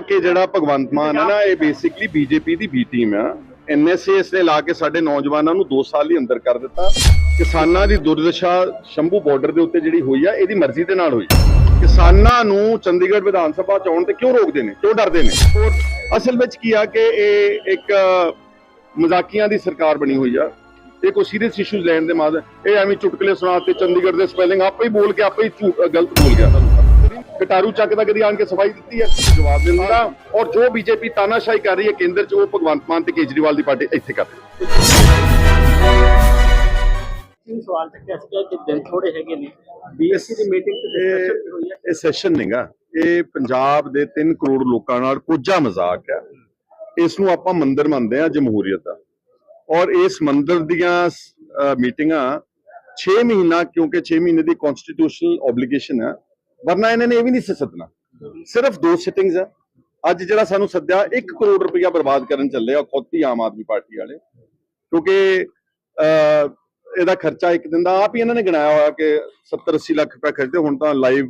ਕਿ ਜਿਹੜਾ ਭਗਵੰਤ ਮਾਨ ਹੈ ਨਾ, ਇਹ ਬੇਸਿਕਲੀ ਬੀਜੇਪੀ ਦੀ ਬੀ ਟੀਮ ਆ। ਐਨਐਸਏਐਸ ਨੇ ਲਾ ਕੇ ਸਾਡੇ ਨੌਜਵਾਨਾਂ ਨੂੰ 2 ਸਾਲ ਹੀ ਅੰਦਰ ਕਰ ਦਿੱਤਾ। ਕਿਸਾਨਾਂ ਦੀ ਦੁਰਦਸ਼ਾ ਸ਼ੰਭੂ ਬਾਰਡਰ ਦੇ ਉੱਤੇ ਜਿਹੜੀ ਹੋਈ ਆ, ਇਹਦੀ ਮਰਜ਼ੀ ਦੇ ਨਾਲ ਹੋਈ। ਕਿਸਾਨਾਂ ਨੂੰ ਚੰਡੀਗੜ੍ਹ ਵਿਧਾਨ ਸਭਾ ਚ ਆਉਣ ਤੇ ਕਿਉਂ ਰੋਕਦੇ ਨੇ? ਕਿਉਂ ਡਰਦੇ ਨੇ? ਅਸਲ ਵਿੱਚ ਕੀ ਆ ਕਿ ਇਹ ਇੱਕ ਮਜ਼ਾਕੀਆਂ ਦੀ ਸਰਕਾਰ ਬਣੀ ਹੋਈ ਆ। ਇਹ ਕੋਈ ਸੀਰੀਅਸ ਇਸ਼ੂਜ਼ ਲੈਣ ਦੇ ਮਾਦ, ਇਹ ਐਵੇਂ ਚੁਟਕਲੇ ਸੁਣਾ ਤੇ ਚੰਡੀਗੜ੍ਹ ਦੇ ਸਪੈਲਿੰਗ ਆਪੇ ਹੀ ਬੋਲ ਕੇ, ਆਪੇ ਹੀ ਗਲਤ ਬੋਲ ਗਿਆ। ਕਟਾਰੂ ਚੱਕ ਦਾ ਕਦੀ ਆਣ ਕੇ ਸਫ਼ਾਈ ਦਿੱਤੀ ਹੈ। ਜਵਾਬ ਦਿੰਦਾ ਔਰ ਜੋ ਬੀਜੇਪੀ ਤਾਨਾਸ਼ਾਹੀ ਕਰ ਰਹੀ ਹੈ ਕੇਂਦਰ 'ਚ ਉਹ ਭਗਵੰਤ ਮਾਨ ਤੇ ਕੇਜਰੀਵਾਲ ਦੀ ਪਾਰਟੀ ਇੱਥੇ ਕਰ ਰਹੀ ਹੈ। ਤਿੰਨ ਸਵਾਲ ਚੱਕਿਆ ਸੀਗਾ ਕਿ ਦਿਨ ਥੋੜੇ ਹੈਗੇ ਨੇ। ਬੀਐਸਸੀ ਦੀ ਮੀਟਿੰਗ ਤੇ ਡਿਸਕਸ਼ਨ ਵੀ ਹੋਈ ਹੈ। ਇਹ ਸੈਸ਼ਨ ਨਹੀਂਗਾ ਇਹ ਪੰਜਾਬ ਦੇ 3 ਕਰੋੜ ਲੋਕਾਂ ਨਾਲ ਕੋਝਾ ਮਜ਼ਾਕ ਹੈ। ਇਸ ਨੂੰ ਆਪਾਂ ਮੰਦਰ ਮੰਨਦੇ ਆ ਜਮਹੂਰੀਅਤ ਦਾ। ਔਰ ਇਸ ਮੰਦਰ ਦੀਆਂ ਮੀਟਿੰਗਾਂ 6 ਮਹੀਨਾ ਕਿਉਂਕਿ 6 ਮਹੀਨੇ ਦੀ ਕਨਸਟੀਟਿਊਸ਼ਨਲ ਆਬਲੀਗੇਸ਼ਨ ਹੈ ਵਰਨਾ ਇਹਨਾਂ ਨੇ ਇਹ ਵੀ ਨਹੀਂ ਸੀ ਸੱਦਣਾ। ਸਿਰਫ ਦੋ ਸਿਟਿੰਗਸ ਆ। ਅੱਜ ਜਿਹੜਾ ਸਾਨੂੰ ਸੱਦਿਆ 1 ਕਰੋੜ ਰੁਪਇਆ ਬਰਬਾਦ ਕਰਨ ਚੱਲੇ ਆ ਖੁਦ ਆਮ ਆਦਮੀ ਪਾਰਟੀ ਵਾਲੇ। ਕਿਉਂਕਿ ਇਹਦਾ ਖਰਚਾ ਇੱਕ ਦਿਨ ਦਾ ਆਪ ਹੀ ਇਹਨਾਂ ਨੇ ਗਿਣਾਇਆ ਹੋਇਆ ਕਿ 70 80 ਲੱਖ ਰੁਪਏ ਖਰਚਦੇ ਹੁਣ ਤਾਂ ਲਾਈਵ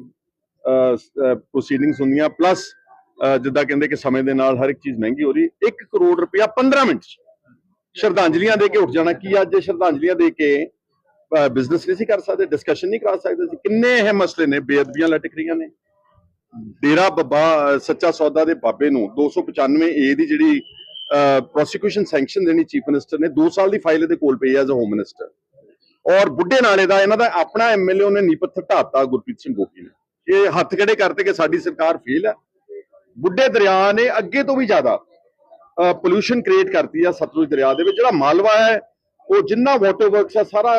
ਪ੍ਰੋਸੀਡਿੰਗਸ ਹੁੰਦੀਆਂ। ਪਲੱਸ ਜਿੱਦਾਂ ਕਹਿੰਦੇ ਕਿ ਸਮੇਂ ਦੇ ਨਾਲ ਹਰ ਇੱਕ ਚੀਜ਼ ਮਹਿੰਗੀ ਹੋ ਰਹੀ। 1 ਕਰੋੜ ਰੁਪਇਆ 15 ਮਿੰਟ 'ਚ ਸ਼ਰਧਾਂਜਲੀਆਂ ਦੇ ਕੇ ਉੱਠ ਜਾਣਾ। ਕੀ ਅੱਜ ਸ਼ਰਧਾਂਜਲੀਆਂ ਦੇ ਕੇ ਬਿਜ਼ਨਸ ਨਹੀਂ ਸੀ ਕਰ ਸਕਦੇ ਡਿਸਕਸ਼ਨ ਨਹੀਂ ਕਰ ਸਕਦੇ ਸੀ। ਕਿੰਨੇ ਇਹ ਮਸਲੇ ਨੇ, ਬੇਅਦਬੀਆਂ ਲਟਕ ਰਹੀਆਂ ਨੇ। ਡੇਰਾ ਬੱਬਾ ਸੱਚਾ ਸੌਦਾ ਦੇ ਬਾਬੇ ਨੂੰ 295 ਏ ਦੀ ਜਿਹੜੀ ਪ੍ਰੋਸੀਕਿਊਸ਼ਨ ਸੈਂਕਸ਼ਨ ਦੇਣੀ ਚੀਫ ਮਿਨਿਸਟਰ ਨੇ 2 ਸਾਲ ਦੀ ਫਾਈਲ ਇਹਦੇ ਕੋਲ ਪਈ ਐਜ਼ ਅ ਹੋਮ ਮਿਨਿਸਟਰ ਔਰ ਬੁੱਢੇ ਨਾਲੇ ਦਾ ਇਹਨਾਂ ਦਾ ਆਪਣਾ ਐਮਐਲਏ ਉਹਨੇ ਨੀਪੱਥਰ ਢਾਤਾ ਗੁਰਪ੍ਰੀਤ ਸਿੰਘ ਗੋਪੀ ਨੇ। ਇਹ ਹੱਥ ਖੜੇ ਕਰਤੇ ਕਿ ਸਾਡੀ ਸਰਕਾਰ ਫੇਲ ਹੈ? ਬੁੱਢੇ ਦਰਿਆ ਨੇ ਅੱਗੇ ਤੋਂ ਵੀ ਜ਼ਿਆਦਾ ਪੋਲੂਸ਼ਨ ਕ੍ਰੀਏਟ ਕਰਤੀ ਆ ਸਤਲੁਜ ਦਰਿਆ ਦੇ ਵਿੱਚ। ਜਿਹੜਾ ਮਾਲਵਾ ਹੈ, ਉਹ ਜਿੰਨਾ ਵਾਟਰ ਵਰਕਸ ਆ, ਸਾਰਾ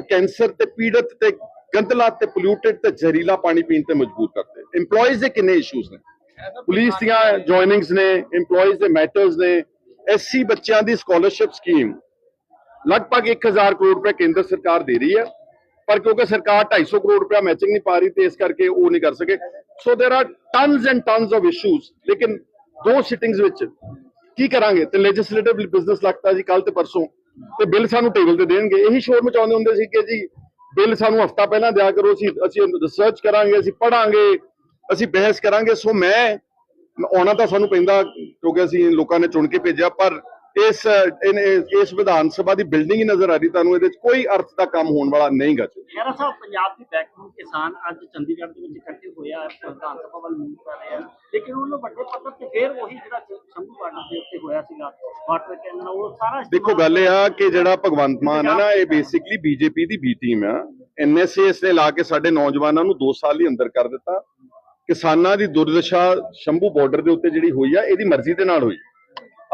ਕੈਂਸਰ ਤੇ ਪੀੜਤ ਤੇ ਗੰਦਲਾ ਤੇ ਪੋਲਿਊਟਡ ਤੇ ਜ਼ਹਿਰੀਲਾ ਪਾਣੀ ਪੀਣ ਤੇ ਮਜਬੂਰ ਕਰਦੇ EMPLOYEES ਦੇ ਕਿੰਨੇ ਇਸ਼ੂਜ਼ ਨੇ ਪੁਲਿਸ ਦੀਆਂ ਜੁਆਇਨਿੰਗਸ ਨੇ EMPLOYEES ਦੇ ਮੈਟਰਸ ਨੇ ਐਸਸੀ ਬੱਚਿਆਂ ਦੀ ਸਕਾਲਰਸ਼ਿਪ ਸਕੀਮ ਲਗਭਗ 1000 ਕਰੋੜ ਰੁਪਏ ਕੇਂਦਰ ਸਰਕਾਰ ਦੇ ਰਹੀ ਹੈ ਪਰ ਕਿਉਂਕਿ ਸਰਕਾਰ 250 ਕਰੋੜ ਰੁਪਏ ਮੈਚਿੰਗ ਨਹੀਂ ਪਾ ਰਹੀ ਤੇ ਇਸ ਕਰਕੇ ਉਹ ਨਹੀਂ ਕਰ ਸਕੇ so there are tons and tons of issues ਲੇਕਿਨ ਦੋ ਸਿਟਿੰਗਸ ਵਿੱਚ ਕੀ ਕਰਾਂਗੇ ਤੇ ਲੈਜਿਸਲੇਟਿਵ ਬਿਜ਼ਨਸ ਲੱਗਦਾ ਜੀ ਕੱਲ ਤੇ ਪਰਸੋਂ ਤੇ ਬਿੱਲ ਸਾਨੂੰ ਟੇਬਲ ਤੇ ਦੇਣਗੇ। ਇਹੀ ਸ਼ੋਰ ਮਚਾਉਂਦੇ ਹੁੰਦੇ ਸੀ ਕਿ ਜੀ, ਬਿੱਲ ਸਾਨੂੰ ਹਫਤਾ ਪਹਿਲਾਂ ਦਿਆ ਕਰੋ, ਅਸੀਂ ਅਸੀਂ ਰਿਸਰਚ ਕਰਾਂਗੇ, ਅਸੀਂ ਪੜਾਂਗੇ ਅਸੀਂ ਬਹਿਸ ਕਰਾਂਗੇ। ਸੋ ਮੈਂ ਆਉਣਾ ਤਾਂ ਸਾਨੂੰ ਪੈਂਦਾ ਕਿਉਂਕਿ ਅਸੀਂ ਲੋਕਾਂ ਨੇ ਚੁਣ ਕੇ ਭੇਜਿਆ, ਪਰ ਇਸ ਇਸ ਵਿਧਾਨ ਸਭਾ ਦੀ ਬਿਲਡਿੰਗ ਹੀ ਨਜ਼ਰ ਆ ਰਹੀ ਤੁਹਾਨੂੰ ਇਹਦੇ ਵਿੱਚ ਕੋਈ ਅਰਥ ਦਾ ਕੰਮ ਹੋਣ ਵਾਲਾ ਨਹੀਂ ਗਾ ਖੈਰਾ ਸਾਹਿਬ ਪੰਜਾਬ ਦੀ ਬੈਕਬੋਨ ਕਿਸਾਨ ਅੱਜ ਚੰਡੀਗੜ੍ਹ ਦੇ ਵਿੱਚ ਇਕੱਠੇ ਹੋਇਆ ਵਿਧਾਨ ਸਭਾ ਵੱਲ ਮੂਵ ਕਰ ਰਹੇ ਹਨ ਲੇਕਿਨ ਉਹਨੂੰ ਵੱਡੇ ਪੱਧਰ ਤੇ ਫੇਰ ਉਹੀ ਜਿਹੜਾ ਸ਼ੰਭੂ ਬਾਰਡਰ ਦੇ ਉੱਤੇ ਹੋਇਆ ਸੀਗਾ ਵਾਟਰ ਕੈਨਨ ਉਹ ਸਾਰਾ ਦੇਖੋ ਗੱਲ ਇਹ ਆ ਕਿ ਜਿਹੜਾ ਭਗਵੰਤ ਮਾਨ ਹੈ ਨਾ ਇਹ ਬੇਸਿਕਲੀ ਬੀਜੇਪੀ ਦੀ ਬੀ ਟੀਮ ਆ। ਐਨਐਸਏਐਸ ਨੇ ਲਾ ਕੇ ਸਾਡੇ ਨੌਜਵਾਨਾਂ ਨੂੰ 2 ਸਾਲ ਹੀ ਅੰਦਰ ਕਰ ਦਿੱਤਾ। ਕਿਸਾਨਾਂ ਦੀ ਦੁਰਦਸ਼ਾ ਸ਼ੰਭੂ ਬਾਰਡਰ ਦੇ ਉੱਤੇ ਜਿਹੜੀ ਹੋਈ ਆ ਇਹਦੀ ਮਰਜ਼ੀ ਦੇ ਨਾਲ ਹੋਈ।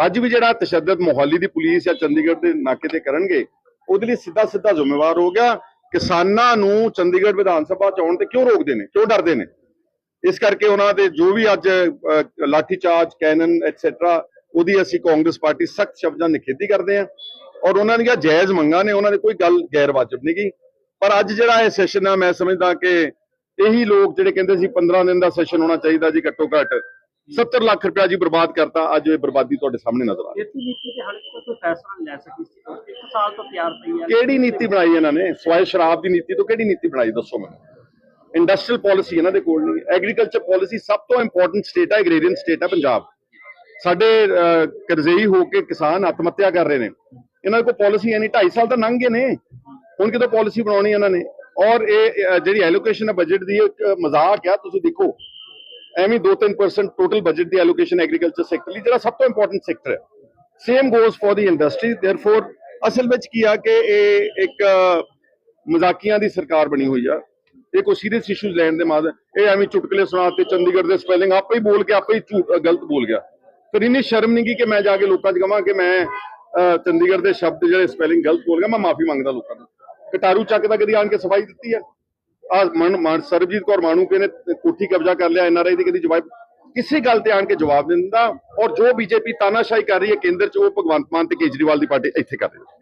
ਅੱਜ ਵੀ ਜਿਹੜਾ ਤਸ਼ੱਦਦ ਮੋਹਾਲੀ ਦੀ ਪੁਲਿਸ ਜਾਂ ਚੰਡੀਗੜ੍ਹ ਦੇ ਨਾਕੇ ਤੇ ਕਰਨਗੇ ਉਹਦੇ ਲਈ ਸਿੱਧਾ ਸਿੱਧਾ ਜ਼ਿੰਮੇਵਾਰ ਹੋ ਗਿਆ। ਕਿਸਾਨਾਂ ਨੂੰ ਚੰਡੀਗੜ੍ਹ ਵਿਧਾਨ ਸਭਾ ਚ ਆਉਣ ਤੇ ਕਿਉਂ ਰੋਕਦੇ ਨੇ? ਕਿਉਂ ਡਰਦੇ ਨੇ? ਇਸ ਕਰਕੇ ਉਹਨਾਂ ਦੇ ਜੋ ਵੀ ਅੱਜ uh, lathi charge cannon etcetera ਉਹਦੀ ਅਸੀਂ ਕਾਂਗਰਸ ਪਾਰਟੀ ਸਖਤ ਸ਼ਬਦਾਂ ਨਿਖੇਧੀ ਕਰਦੇ ਹਾਂ। ਔਰ ਉਹਨਾਂ ਦੀਆਂ ਜਾਇਜ਼ ਮੰਗਾਂ ਨੇ ਉਹਨਾਂ ਦੀ ਕੋਈ ਗੱਲ ਗੈਰ ਵਾਜਬ ਨਹੀਂ ਗਈ। ਪਰ ਅੱਜ ਜਿਹੜਾ ਇਹ ਸੈਸ਼ਨ ਆ ਮੈਂ ਸਮਝਦਾ ਕਿ ਇਹੀ ਲੋਕ ਜਿਹੜੇ ਕਹਿੰਦੇ ਸੀ 15 ਦਿਨ ਦਾ ਸੈਸ਼ਨ ਹੋਣਾ ਚਾਹੀਦਾ ਜੀ ਘੱਟੋ ਘੱਟ। 70 ਲੱਖ ਰੁਪਇਆ ਜੀ ਬਰਬਾਦ ਕਰਤਾ ਅੱਜ ਇਹ ਬਰਬਾਦੀ ਤੁਹਾਡੇ ਸਾਹਮਣੇ ਨਜ਼ਰ ਆ ਰਹੀ ਹੈ। ਨੀਤੀ ਦੇ ਹੱਲ ਤੋਂ ਕੋਈ ਫੈਸਲਾ ਨਹੀਂ ਲੈ ਸਕੀ ਸੀ। ਇੱਕ ਸਾਲ ਤੋਂ ਤਿਆਰ ਪਈ ਹੈ ਕਿਹੜੀ ਨੀਤੀ ਬਣਾਈ ਇਹਨਾਂ ਨੇ? ਸਵਾਇ ਸ਼ਰਾਬ ਦੀ ਨੀਤੀ ਤੋਂ ਕਿਹੜੀ ਨੀਤੀ ਬਣਾਈ ਦੱਸੋ ਮੈਨੂੰ। ਇੰਡਸਟਰੀਅਲ ਪਾਲਿਸੀ ਇਹਨਾਂ ਦੇ ਕੋਲ ਨਹੀਂ ਐਗਰੀਕਲਚਰ ਪਾਲਿਸੀ ਸਭ ਤੋਂ ਇੰਪੋਰਟੈਂਟ ਸਟੇਟ ਹੈ ਐਗਰੀਰੀਅਨ ਸਟੇਟ ਹੈ ਪੰਜਾਬ। ਸਾਡੇ ਕਰਜ਼ਈ ਹੋ ਕੇ ਕਿਸਾਨ ਆਤਮ ਹੱਤਿਆ ਕਰ ਰਹੇ ਨੇ। ਇਹਨਾਂ ਕੋਲ ਪਾਲਿਸੀ ਹੈ ਨਹੀਂ। 2.5 ਸਾਲ ਤਾਂ ਲੰਘ ਗਏ ਨੇ। ਹੁਣ ਕਿਦੋਂ ਪਾਲਿਸੀ ਬਣਾਉਣੀ ਇਹਨਾਂ ਨੇ? ਔਰ ਇਹ ਜਿਹੜੀ ਐਲੋਕੇਸ਼ਨ ਹੈ ਬਜਟ ਦੀ ਇੱਕ ਮਜ਼ਾਕ ਆ। ਤੁਸੀਂ ਦੇਖੋ ਐਵੇਂ 2-3% ਟੋਟਲ ਬਜਟ ਦੀ ਐਲੋਕੇਸ਼ਨ ਐਗਰੀਕਲਚਰ ਸੈਕਟਰ ਲਈ, ਜਿਹੜਾ ਸਭ ਤੋਂ ਇੰਪੋਰਟੈਂਟ ਸੈਕਟਰ ਹੈ। Same goes for the industry therefore ਅਸਲ ਵਿੱਚ ਕੀ ਆ ਕਿ ਇਹ ਇੱਕ ਮਜ਼ਾਕੀਆਂ ਦੀ ਸਰਕਾਰ ਬਣੀ ਹੋਈ ਆ। ਇਹ ਕੋਈ ਸੀਰੀਅਸ ਇਸ਼ੂਜ਼ ਲੈਣ ਦੇ ਮਾਦ ਇਹ ਐਵੇਂ ਚੁਟਕਲੇ ਸੁਣਾ ਤੇ ਚੰਡੀਗੜ੍ਹ ਦੇ ਸਪੈਲਿੰਗ ਆਪੇ ਹੀ ਬੋਲ ਕੇ, ਆਪੇ ਹੀ ਗਲਤ ਬੋਲ ਗਿਆ। ਫਿਰ ਇਹਨੇ ਸ਼ਰਮ ਨਹੀਂ ਕੀ ਕਿ ਮੈਂ ਜਾ ਕੇ ਲੋਕਾਂ 'ਚ ਕਹਾਂ ਕਿ ਮੈਂ ਚੰਡੀਗੜ੍ਹ ਦੇ ਸ਼ਬਦ ਜਿਹੜੇ ਸਪੈਲਿੰਗ ਗਲਤ ਬੋਲ ਗਿਆ, ਮੈਂ ਮਾਫੀ ਮੰਗਦਾ ਲੋਕਾਂ ਤੋਂ ਕਟਾਰੂ ਚੱਕਦਾ ਕਦੀ ਆਣ ਕੇ ਸਫ਼ਾਈ ਦਿੱਤੀ ਹੈ ਆ ਸਰਬਜੀਤ ਕੌਰ ਮਾਣੂਕੇ ਨੇ ਕੋਠੀ ਕਬਜ਼ਾ ਕਰ ਲਿਆ ਐਨਆਰਆਈ ਦੀ ਕਦੀ ਜਵਾਬ ਕਿਸੇ ਗੱਲ ਤੇ ਆਣ ਕੇ ਜਵਾਬ ਨਹੀਂ ਦਿੰਦਾ ਔਰ ਜੋ ਬੀਜੇਪੀ ਤਾਨਾਸ਼ਾਹੀ ਕਰ ਰਹੀ ਹੈ ਕੇਂਦਰ 'ਚ, ਉਹ ਭਗਵੰਤ ਮਾਨ ਤੇ ਕੇਜਰੀਵਾਲ ਦੀ ਪਾਰਟੀ ਇੱਥੇ ਕਰ ਰਹੀ ਹੈ।